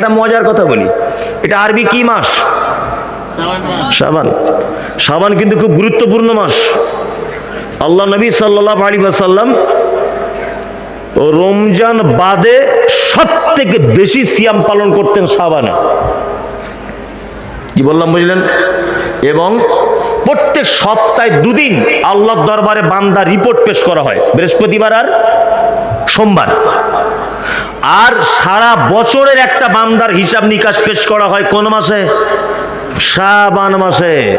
একটা মজার কথা বলি। এটা আরবি কি মাস? শাবান শাবান কিন্তু খুব গুরুত্বপূর্ণ মাস। আল্লাহ নবী সাল্লাহ আলী সাল্লাম রমজান বাদে সব থেকে বেশি সিয়াম পালন করতেন শাবানে কি বললাম বুঝলেন? এবং প্রত্যেক সপ্তাহে দুদিন আল্লাহর দরবারে বান্দা রিপোর্ট পেশ করা হয়। বৃহস্পতিবার আর সোমবার। আর সারা বছরের একটা বান্দার হিসাব নিকাশ পেশ করা হয় কোন মাসে? শ্রাবান মাসে।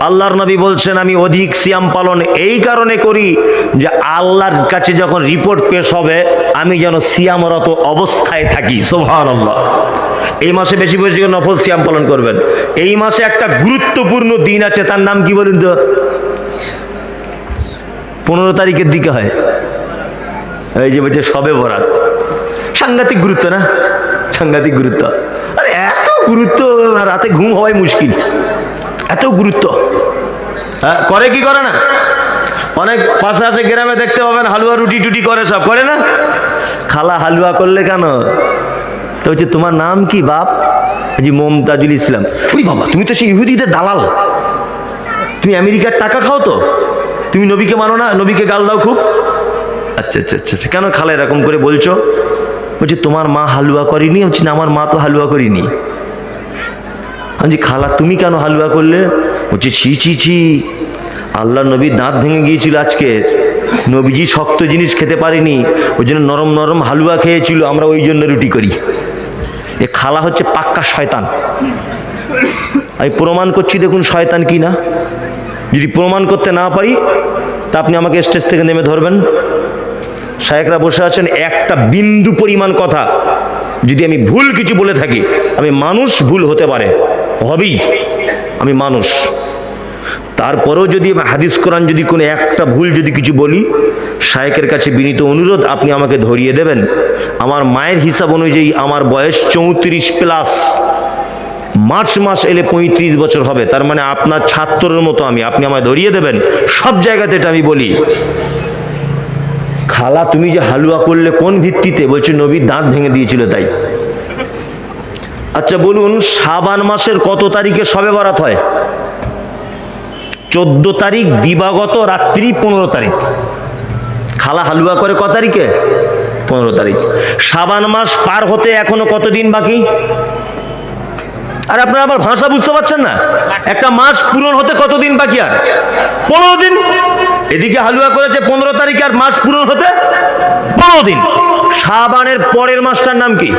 আল্লাহর নবী বলছেন, আমি অধিক সিয়াম পালন এই কারণে করি যে আল্লাহর কাছে যখন রিপোর্ট পেশ হবে, আমি যেন সিয়ামরত অবস্থায় থাকি। সোহান এই মাসে বেশি বেশি নফল সিয়াম পালন করবেন। এই মাসে একটা গুরুত্বপূর্ণ দিন আছে, তার নাম কি বলুন তো? পনেরো তারিখের দিকে হয়। এই যে বলছে সবে বরাত। সাংঘাতিক গুরুত্ব না? সাংঘাতিক গুরুত্ব। আরে এত গুরুত্ব রাতে ঘুম হওয়াই মুশকিল। এত গুরুত্ব। হ্যাঁ করে কি করে না? অনেক পাশে আছে গ্রামে দেখতে পাবেন, হালুয়া রুটি টুটি করে সব। করে না? খালা হালুয়া করলে কেন? তো হচ্ছে তোমার নাম কি, বাপ? যে মমতাজুল ইসলাম। ওই বাবা, তুমি তো সেই ইহুদিদের দালাল। তুমি আমেরিকার টাকা খাও তো? তুমি নবীকে মানো না? নবীকে গাল দাও খুব? আচ্ছা আচ্ছা আচ্ছা আচ্ছা। কেন খালা এরকম করে বলছো? বলছি তোমার মা হালুয়া করেনি? বলছি, না, আমার মা তো হালুয়া করিনি। আমি খালা, তুমি কেন হালুয়া করলে? বলছি, ছি ছি ছি, আল্লাহ নবী দাঁত ভেঙে গিয়েছিল আজকের। নবীজি শক্ত জিনিস খেতে পারেনি, ওই জন্য নরম নরম হালুয়া খেয়েছিল, আমরা ওই জন্য রুটি করি। এ খালা হচ্ছে পাক্কা শয়তান। আমি প্রমাণ করছি, দেখুন শয়তান কি না। যদি প্রমাণ করতে না পারি, তা আপনি আমাকে স্টেজ থেকে নেমে ধরবেন। শায়েকরা বসে আছেন, একটা বিন্দু পরিমাণ কথা। যদি আমি ভুল কিছু বলে থাকি, আমি মানুষ ভুল হতে পারে। হবেই। আমি মানুষ। তারপরেও যদি হাদিস কোরআন যদি কোনো একটা ভুল যদি কিছু বলি, শায়েকের কাছে বিনীত অনুরোধ, আপনি আমাকে ধরিয়ে দেবেন। আমার মায়ের হিসাব অনুযায়ী আমার বয়স চৌত্রিশ প্লাস। মার্চ মাস এলে পঁয়ত্রিশ বছর হবে। তার মানে আপনার ছাত্রের মতো আমি। আপনি আমায় ধরিয়ে দেবেন। সব জায়গাতে এটা আমি বলি। খালা, তুমি যে হালুয়া করলে কোন ভিত্তিতে? বলছে নবীর দাঁত ভেঙে দিয়েছিল তাই। আচ্ছা বলুন সাবান মাসের কত তারিখে সবে বরাত হয়? চোদ্দ তারিখ, দিবাগত রাত্রি পনেরো তারিখ। খালা হালুয়া করে ক তারিখে? পনেরো তারিখ। সাবান মাস পার হতে এখনও কতদিন বাকি? আর, আপনারা আবার ভাষা বুঝতে পারছেন না? একটা মাস পূরণ হতে কতদিন বাকি আর? পনেরো দিন? এদিকে হালুয়া করেছে পনেরো তারিখ আর মাস পূরণ হতে পনেরো দিন। সাবানের পরের মাসটার নাম কি?